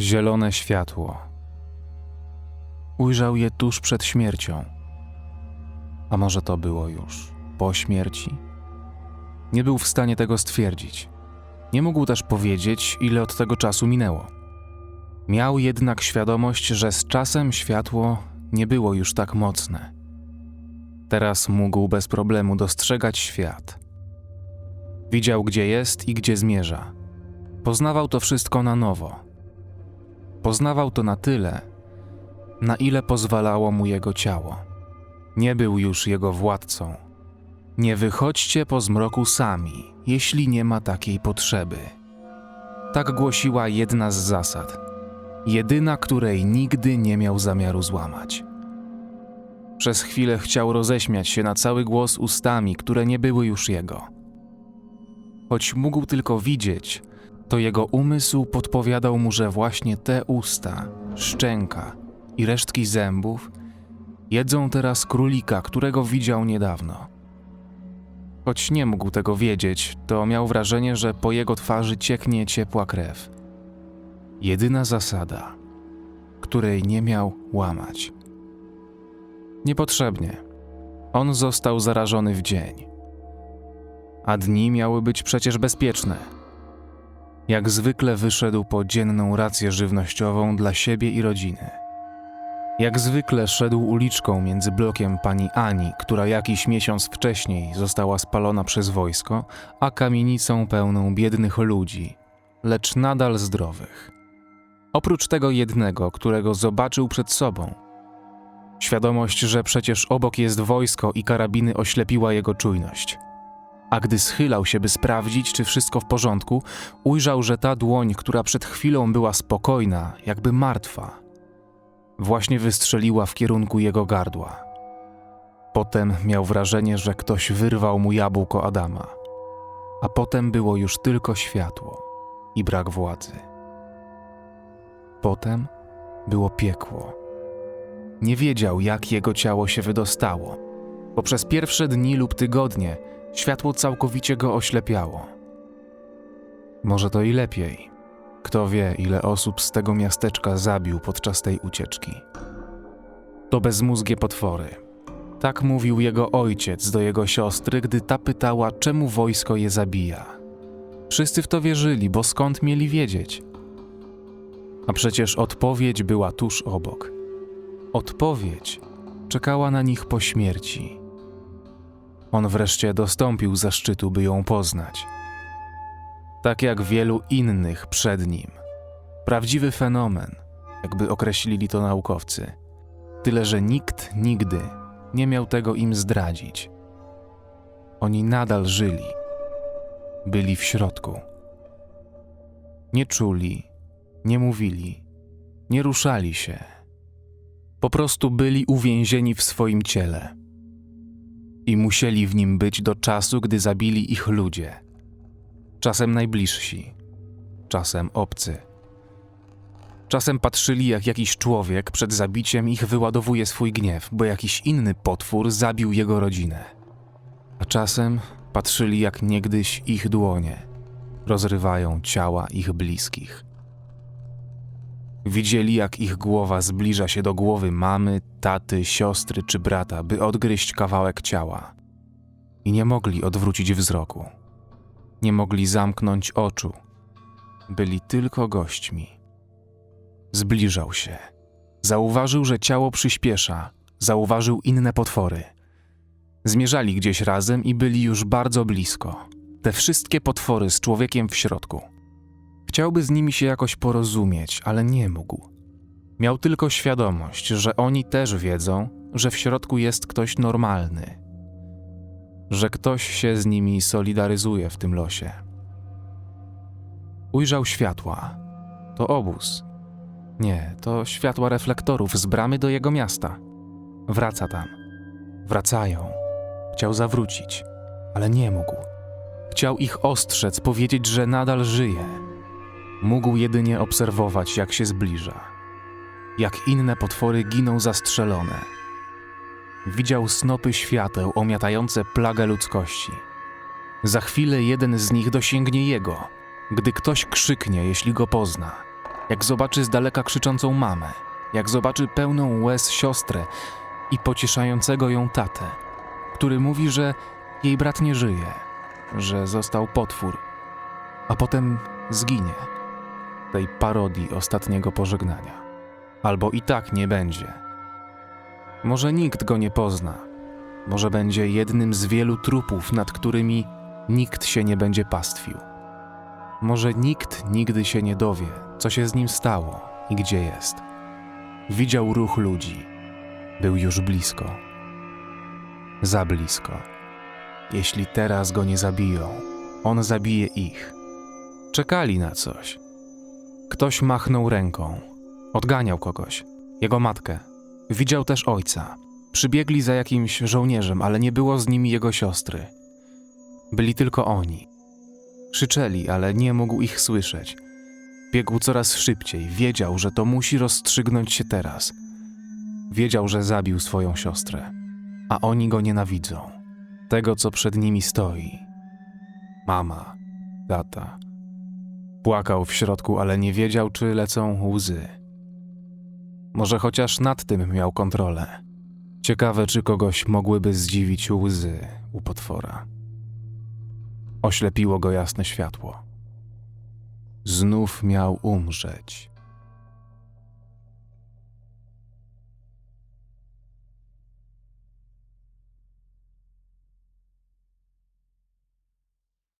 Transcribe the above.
Zielone światło. Ujrzał je tuż przed śmiercią. A może to było już po śmierci? Nie był w stanie tego stwierdzić. Nie mógł też powiedzieć, ile od tego czasu minęło. Miał jednak świadomość, że z czasem światło nie było już tak mocne. Teraz mógł bez problemu dostrzegać świat. Widział, gdzie jest i gdzie zmierza. Poznawał to wszystko na nowo. Poznawał to na tyle, na ile pozwalało mu jego ciało. Nie był już jego władcą. Nie wychodźcie po zmroku sami, jeśli nie ma takiej potrzeby. Tak głosiła jedna z zasad, jedyna, której nigdy nie miał zamiaru złamać. Przez chwilę chciał roześmiać się na cały głos ustami, które nie były już jego. Choć mógł tylko widzieć, to jego umysł podpowiadał mu, że właśnie te usta, szczęka i resztki zębów jedzą teraz królika, którego widział niedawno. Choć nie mógł tego wiedzieć, to miał wrażenie, że po jego twarzy cieknie ciepła krew. Jedyna zasada, której nie miał łamać. Niepotrzebnie. On został zarażony w dzień. A dni miały być przecież bezpieczne. Jak zwykle wyszedł po dzienną rację żywnościową dla siebie i rodziny. Jak zwykle szedł uliczką między blokiem pani Ani, która jakiś miesiąc wcześniej została spalona przez wojsko, a kamienicą pełną biednych ludzi, lecz nadal zdrowych. Oprócz tego jednego, którego zobaczył przed sobą. Świadomość, że przecież obok jest wojsko i karabiny oślepiła jego czujność. A gdy schylał się, by sprawdzić, czy wszystko w porządku, ujrzał, że ta dłoń, która przed chwilą była spokojna, jakby martwa, właśnie wystrzeliła w kierunku jego gardła. Potem miał wrażenie, że ktoś wyrwał mu jabłko Adama, a potem było już tylko światło i brak władzy. Potem było piekło. Nie wiedział, jak jego ciało się wydostało, bo przez pierwsze dni lub tygodnie światło całkowicie go oślepiało. Może to i lepiej. Kto wie, ile osób z tego miasteczka zabił podczas tej ucieczki. To bezmózgie potwory. Tak mówił jego ojciec do jego siostry, gdy ta pytała, czemu wojsko je zabija. Wszyscy w to wierzyli, bo skąd mieli wiedzieć? A przecież odpowiedź była tuż obok. Odpowiedź czekała na nich po śmierci. On wreszcie dostąpił zaszczytu, by ją poznać tak jak wielu innych przed nim. Prawdziwy fenomen, jakby określili to naukowcy. Tyle, że nikt nigdy nie miał tego im zdradzić. Oni nadal żyli, byli w środku. Nie czuli, nie mówili, nie ruszali się. Po prostu byli uwięzieni w swoim ciele. I musieli w nim być do czasu, gdy zabili ich ludzie czasem najbliżsi, czasem obcy. Czasem patrzyli, jak jakiś człowiek przed zabiciem ich wyładowuje swój gniew, bo jakiś inny potwór zabił jego rodzinę. A czasem patrzyli, jak niegdyś ich dłonie rozrywają ciała ich bliskich. Widzieli, jak ich głowa zbliża się do głowy mamy, taty, siostry czy brata, by odgryźć kawałek ciała. I nie mogli odwrócić wzroku nie mogli zamknąć oczu. Byli tylko gośćmi. Zbliżał się. Zauważył, że ciało przyspiesza. Zauważył inne potwory. Zmierzali gdzieś razem i byli już bardzo blisko. Te wszystkie potwory z człowiekiem w środku. Chciałby z nimi się jakoś porozumieć, ale nie mógł. Miał tylko świadomość, że oni też wiedzą, że w środku jest ktoś normalny, że ktoś się z nimi solidaryzuje w tym losie. Ujrzał światła. To obóz. Nie, to światła reflektorów z bramy do jego miasta. Wraca tam. Wracają. Chciał zawrócić, ale nie mógł. Chciał ich ostrzec, powiedzieć, że nadal żyje. Mógł jedynie obserwować, jak się zbliża. Jak inne potwory giną zastrzelone widział snopy świateł omiatające plagę ludzkości. Za chwilę jeden z nich dosięgnie jego, gdy ktoś krzyknie, jeśli go pozna. Jak zobaczy z daleka krzyczącą mamę, jak zobaczy pełną łez siostrę i pocieszającego ją tatę, który mówi, że jej brat nie żyje, że został potwór, a potem zginie. Tej parodii ostatniego pożegnania. Albo i tak nie będzie. Może nikt go nie pozna. Może będzie jednym z wielu trupów, nad którymi nikt się nie będzie pastwił. Może nikt nigdy się nie dowie, co się z nim stało i gdzie jest. Widział ruch ludzi. Był już blisko. Za blisko. Jeśli teraz go nie zabiją, on zabije ich. Czekali na coś. Ktoś machnął ręką. Odganiał kogoś. Jego matkę. Widział też ojca. Przybiegli za jakimś żołnierzem, ale nie było z nimi jego siostry. Byli tylko oni. Krzyczeli, ale nie mógł ich słyszeć. Biegł coraz szybciej, wiedział, że to musi rozstrzygnąć się teraz. Wiedział, że zabił swoją siostrę, a oni go nienawidzą. Tego, co przed nimi stoi. Mama, tata. Płakał w środku, ale nie wiedział, czy lecą łzy. Może chociaż nad tym miał kontrolę. Ciekawe, czy kogoś mogłyby zdziwić łzy u potwora. Oślepiło go jasne światło. Znów miał umrzeć.